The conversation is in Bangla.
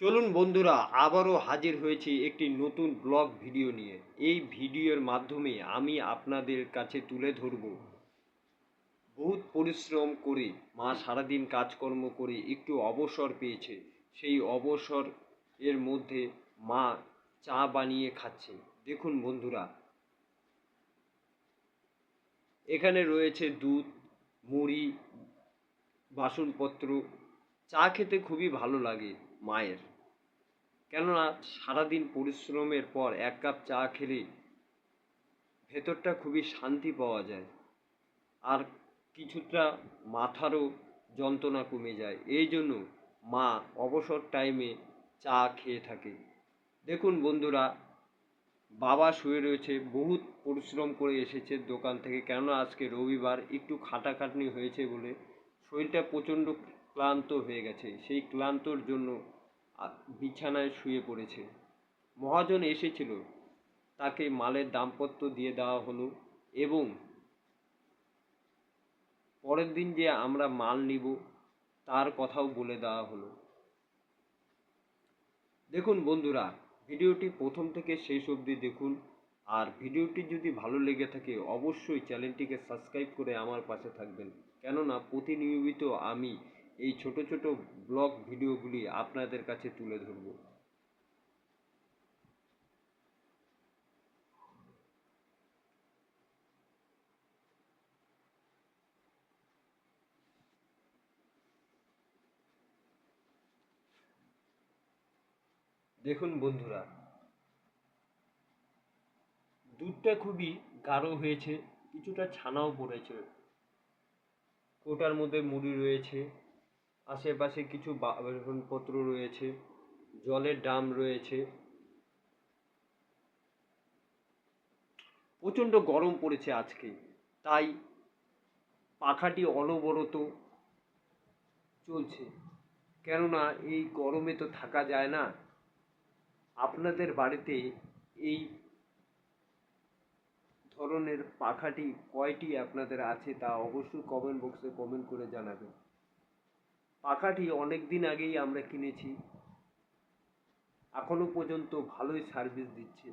চলুন বন্ধুরা, আবারও হাজির হয়েছি একটি নতুন ব্লগ ভিডিও নিয়ে। এই ভিডিওর মাধ্যমে আমি আপনাদের কাছে তুলে ধরব। বহুত পরিশ্রম করে, মা সারাদিন কাজকর্ম করে একটু অবসর পেয়েছে। সেই অবসর এর মধ্যে মা চা বানিয়ে খাচ্ছে। দেখুন বন্ধুরা। এখানে রয়েছে দুধ, মুড়ি, বাসনপত্র। চা খেতে খুবই ভালো লাগে। মায়ের। কেননা সারাদিন পরিশ্রমের পর এক কাপ চা খেলে ভেতরটা খুবই শান্তি পাওয়া যায় আর কিছুটা মাথারও যন্ত্রণা কমে যায়। এই জন্য মা অবসর টাইমে চা খেয়ে থাকে। দেখুন বন্ধুরা, বাবা শুয়ে রয়েছে, বহুত পরিশ্রম করে এসেছে দোকান থেকে। কেননা আজকে রবিবার, একটু খাটাখাটনি হয়েছে বলে শরীরটা প্রচণ্ড ক্লান্ত হয়ে গেছে। সেই ক্লান্তর জন্য বিছানায় শুয়ে পড়েছে। মহাজন এসেছিল। তাকে মালের দামপত্র দিয়ে দেওয়া হলো এবং পরের দিন যে আমরা মাল নিব, তার কথাও বলে দেওয়া হলো। দেখুন বন্ধুরা, ভিডিওটি প্রথম থেকে শেষ অবধি দেখুন। আর ভিডিওটি যদি ভালো লেগে থাকে, অবশ্যই চ্যানেলটিকে সাবস্ক্রাইব করে আমার পাশে থাকবেন। কেননা, প্রতিনিয়মিত আমি এই ছোট ছোট ব্লগ ভিডিওগুলি আপনাদের কাছে তুলে ধরব। দেখুন বন্ধুরা, দুধটা খুবই গাঢ় হয়েছে, কিছুটা ছানাও পড়েছে। কোটার মধ্যে মুড়ি রয়েছে। আশেপাশে কিছু বাসনপত্র রয়েছে, জলের ড্রাম রয়েছে। প্রচণ্ড গরম পড়েছে আজকে, তাই পাখাটি অনবরত চলছে। কেননা এই গরমে তো থাকা যায় না। আপনাদের বাড়িতে এই ধরনের পাখাটি কয়টি আপনাদের আছে তা অবশ্যই কমেন্ট বক্সে কমেন্ট করে জানাবেন। পাখাটি অনেক দিন আগেই আমরা কিনেছি। এখনও পর্যন্ত ভালোই সার্ভিস দিচ্ছে।